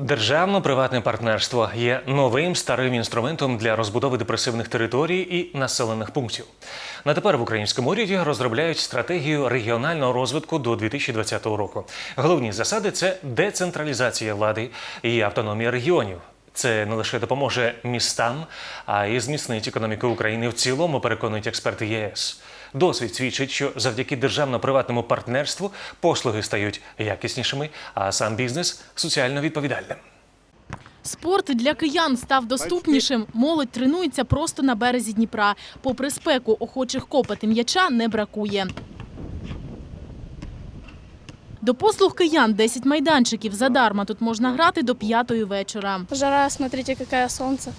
Державно-приватне партнерство є новим старим інструментом для розбудови депресивних територій і населених пунктів. На тепер в українському уряді розробляють стратегію регіонального розвитку до 2020 року. Головні засади це децентралізація влади і автономія регіонів. Це не лише допоможе містам, а й зміцнить економіку України в цілому, переконують експерти ЄС. Досвід свідчить, що завдяки державно-приватному партнерству послуги стають якіснішими, а сам бізнес соціально відповідальним. Спорт для киян став доступнішим. Молодь тренується просто на березі Дніпра. Попри спеку, охочих копати м'яча не бракує. До послуг киян 10 майданчиків. Задарма тут можна грати до п'ятої вечора. Жара, смотрите, какое солнце.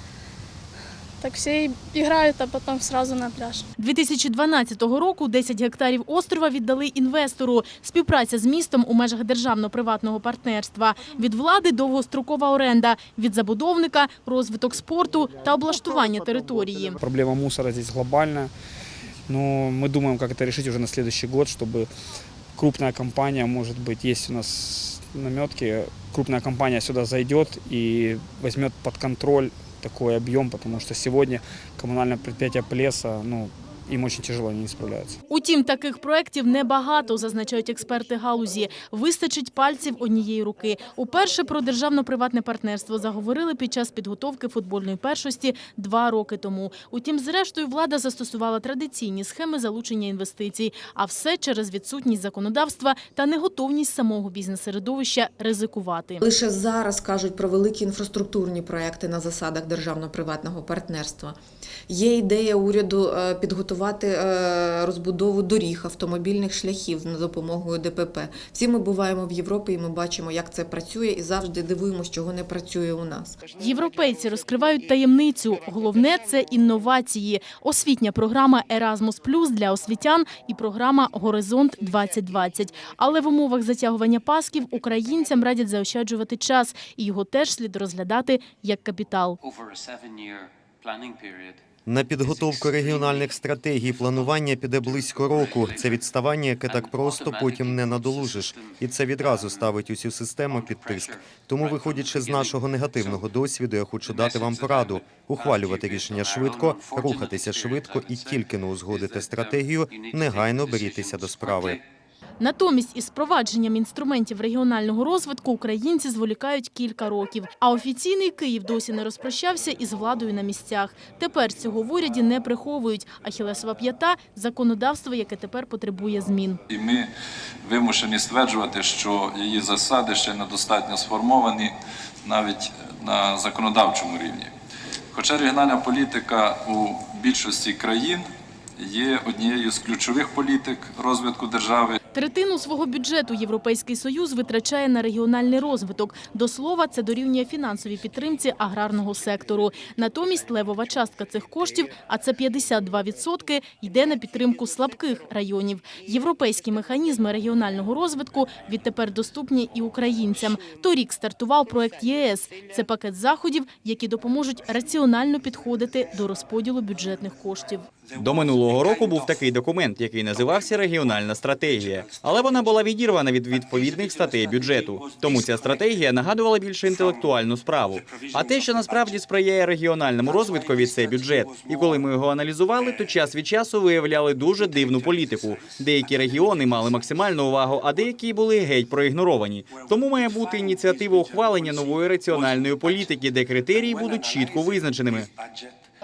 Так все и играют, а потом сразу на пляж. 2012 року 10 гектарів острова віддали інвестору. Співпраця з містом у межах державно-приватного партнерства. Від влади довгострокова оренда, від забудовника розвиток спорту та облаштування території. Проблема мусора здесь глобальная. Но мы думаем, как это решить уже на следующий год, чтобы крупная компания, может быть, есть у нас наметки, крупная компания сюда зайдет и возьмет под контроль такой объем, потому что сегодня коммунальное предприятие Плеса, ну, им очень тяжело, не справляются. Утім, таких проєктів небагато, зазначають експерти галузі. Вистачить пальців однієї руки. Уперше про державно-приватне партнерство заговорили під час підготовки футбольної першості два роки тому. Утім, зрештою, влада застосувала традиційні схеми залучення інвестицій, а все через відсутність законодавства та неготовність самого бізнес-середовища ризикувати. Лише зараз кажуть про великі інфраструктурні проекти на засадах державно-приватного партнерства. Є ідея уряду е, підготувати е, розбудову доріг, автомобільних шляхів за допомогою ДПП. Всі ми буваємо в Європі, і ми бачимо, як це працює, і завжди дивуємося, чого не працює у нас. Європейці розкривають таємницю. Головне – це інновації. Освітня програма Erasmus для освітян і програма Горизонт 2020. Але в умовах затягування пасків українцям радять заощаджувати час, і його теж слід розглядати як капітал. На підготовку регіональних стратегій планування піде близько року. Це відставання, яке так просто потім не надолужиш, і це відразу ставить усю систему під тиск. Тому, виходячи з нашого негативного досвіду, я хочу дати вам пораду ухвалювати рішення швидко, рухатися швидко і тільки не узгодити стратегію, негайно берітеся до справи. Натомість із впровадженням інструментів регіонального розвитку українці зволікають кілька років. А офіційний Київ досі не розпрощався із владою на місцях. Тепер цього в уряді не приховують. Ахілесова п'ята – законодавство, яке тепер потребує змін. І ми вимушені стверджувати, що її засади ще недостатньо сформовані навіть на законодавчому рівні. Хоча регіональна політика у більшості країн є однією з ключових політик розвитку держави. Третину свого бюджету Європейський Союз витрачає на регіональний розвиток. До слова, це дорівнює фінансовій підтримці аграрного сектору. Натомість левова частка цих коштів, а це 52%, йде на підтримку слабких районів. Європейські механізми регіонального розвитку відтепер доступні і українцям. Торік стартував проект ЄС. Це пакет заходів, які допоможуть раціонально підходити до розподілу бюджетних коштів. До минулого року був такий документ, який називався регіональна стратегія, але вона була відірвана від відповідних статей бюджету. Тому ця стратегія нагадувала більше інтелектуальну справу. А те, що насправді сприяє регіональному розвиткові, це бюджет. І коли ми його аналізували, то час від часу виявляли дуже дивну політику. Деякі регіони мали максимальну увагу, а деякі були геть проігноровані. Тому має бути ініціатива ухвалення нової раціональної політики, де критерії будуть чітко визначеними.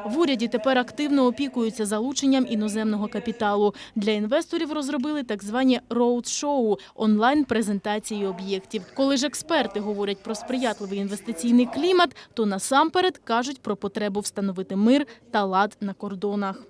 В уряді тепер активно опікуються залученням іноземного капіталу. Для інвесторів розробили так звані роуд-шоу – онлайн-презентації об'єктів. Коли ж експерти говорять про сприятливий інвестиційний клімат, то насамперед кажуть про потребу встановити мир та лад на кордонах.